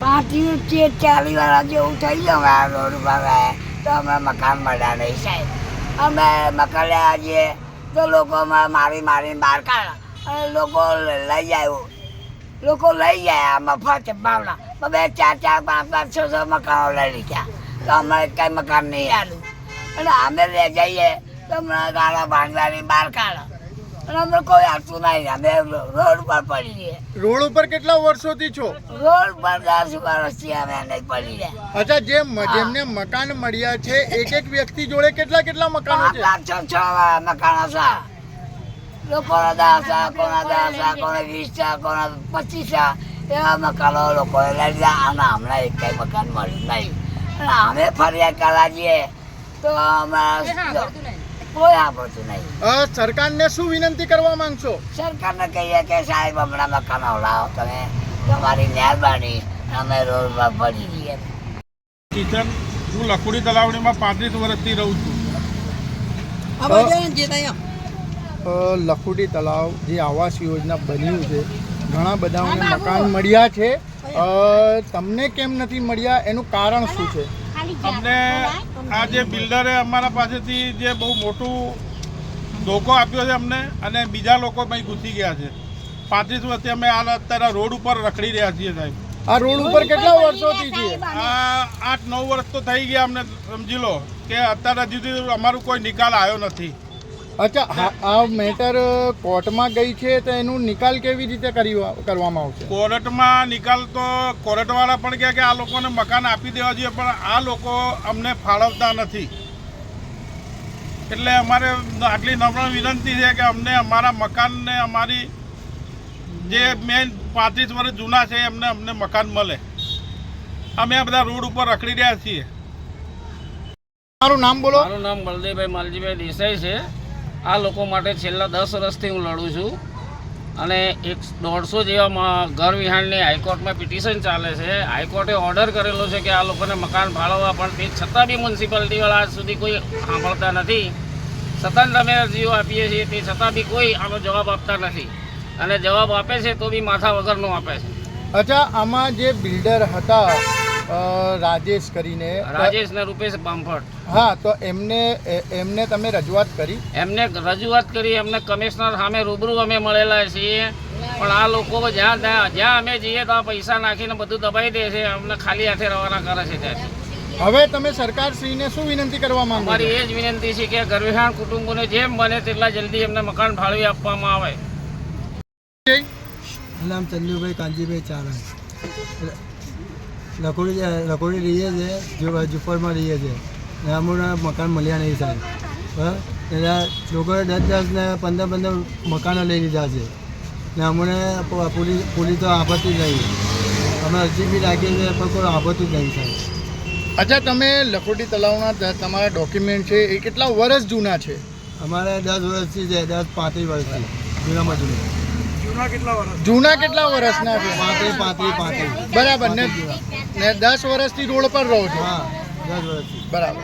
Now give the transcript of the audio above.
પાર્ટીનું જે ચાલી વાળા જેવું થઈ ગયું આ રોડ પર તો અમે મકાન મળ્યા નહીં સાહેબ. અમે મકાન લેવા જઈએ તો લોકોમાં મારી મારી બહાર કાઢ અને લોકો લઈ આવ્યું. લોકો લઈ જાય આમાં ફરતે ભાવના બે ચાર ચાર પાંચ પાંચ છ છ મકાનો લઈ લીધા. તો અમારે કઈ મકાન નહીં આવ્યું અને અમે લઈ જઈએ તો અમને ગાળા ભાંડવાની બહાર કાઢો. અને અમે કોઈ આવતું નહીં. અમે રોડ ઉપર પડી જઈએ રોડ ઉપર કેટલા વર્ષોથી છો? રોડ પર દસ વર્ષથી અમે નહીં પડી રહ્યા. અચ્છા જે મ- જેમને મકાન મળ્યા છે એક એક વ્યક્તિ જોડે કેટલા કેટલા મકાનો છે? છ છ મકાનો છે. લોકોના દસ કોના દસ કોને વીસ કોના પચીસ એવા મકાનો લોકોએ લઈ લીધા. અને હમણાં એક કઈ મકાન મળ્યું નહીં. અને અમે ફરિયાદ કરવા જઈએ તો અમે કોઈ આપતું નહીં. અ, સરકારને શું વિનંતી કરવા માંગશો? સરકારને કહીએ કે સાહેબ હમણાં મકાનો લાવો તમે. તમારી મહેરબાની. અમે રોડ પર પડી જઈએ. કિચન હું લખુડી તલાવડીમાં પાંત્રીસ વર્ષથી રહું છું. અ, તળાવ જે આવાસ યોજના બન્યું છે ઘણા બધાઓને મકાન મળ્યા છે. તમને કેમ નથી મળ્યા? એનું કારણ શું છે? અમને આ જે બિલ્ડરે અમારા પાસેથી જે બહુ મોટું ધોકો આપ્યો છે અમને અને બીજા લોકો અહીં ઘૂસી ગયા છે. પાંત્રીસ વર્ષથી અમે આ અત્યારે રોડ ઉપર રખડી રહ્યા છીએ સાહેબ. આ રોડ ઉપર કેટલા વર્ષોથી છે આ આઠ નવ વર્ષ તો થઈ ગયા અમને સમજી લો કે અત્યારે હજી સુધી અમારું કોઈ નિકાલ આવ્યો નથી. અચ્છા હા, આ મેટર કોર્ટમાં ગઈ છે તો એનું નિકાલ કેવી રીતે કરી કરવામાં આવશે? કોર્ટમાં નિકાલ તો કોર્ટવાળા પણ કહે કે આ લોકોને મકાન આપી દેવા જોઈએ પણ આ લોકો અમને ફાળવતા નથી. એટલે અમારે આટલી નમ્ર વિનંતી છે કે અમને અમારા મકાનને અમારી જે મેન પાંત્રીસ વર્ષ જૂના છે એમને અમને મકાન મળે. અમે આ બધા રોડ ઉપર રખડી રહ્યા છીએ. મારું નામ બોલો. મારું નામ બળદેવભાઈ માલજીભાઈ દેસાઈ છે. આ લોકો માટે છેલ્લા દસ વર્ષથી હું લડું છું. અને એક દોઢસો જેવા ઘર વિહાણની હાઈકોર્ટમાં પિટિશન ચાલે છે. હાઈકોર્ટે ઓર્ડર કરેલો છે કે આ લોકોને મકાન ફાળવવા, પણ તે છતાં બી મ્યુનિસિપાલિટીવાળા આજ સુધી કોઈ સાંભળતા નથી. સતત અમે અરજીઓ આપીએ છીએ, તે છતાં બી કોઈ આનો જવાબ આપતા નથી. અને જવાબ આપે છે તો બી માથા વગરનો આપે છે. અચ્છા, આમાં જે બિલ્ડર હતા રાજેશ કરીને. રાજેશ ને રૂપેશ બામફળ. હા તો એમને એમને તમે રજૂઆત કરી. એમને રજૂઆત કરી એમને કમિશનર સામે રૂબરૂ અમે મળેલા છીએ. પણ આ લોકો જ્યાં ત્યાં જ્યાં અમે જઈએ તો આ પૈસા નાખીને બધું દબાઈ દે છે અમને ખાલી હાથે રવાના કરે છે ત્યાંથી હવે તમે સરકારશ્રીને શું વિનંતી કરવા માંગો મારી એ જ વિનંતી છે કે ગર્ભિહાણ કુટુંબોને જેમ બને તેટલા જલ્દી એમને મકાન ફાળવી આપવામાં આવે. નામ ચંદુભાઈ કાંજીભાઈ ચારણ લખોડી લખોડી રહીએ છીએ જો જુફરમાં રહીએ છીએ ને અમને મકાન મળ્યા નહીં સાહેબ. બરાબર એટલે લોકોએ દસ દસ ને પંદર પંદર મકાનો લઈ લીધા છે. ને અમને પોલીસ પોલીસ તો આફત જ નહીં અમે હજી બી રાખીએ છીએ પણ કોઈ આફત જ નહીં સાહેબ. અચ્છા તમે લખોટી તલાવના તમારા ડોક્યુમેન્ટ છે એ કેટલા વર્ષ જૂના છે? અમારે દસ વર્ષથી છે દસ પાંત્રીસ વર્ષથી. જૂનામાં જૂના. જૂના કેટલા વર્ષના છે? પાંત્રીસ પાંત્રીસ પાંત્રીસ. બરાબર ને ને દસ વર્ષથી રોડ પર રહો છો. હા દસ વર્ષથી. બરાબર.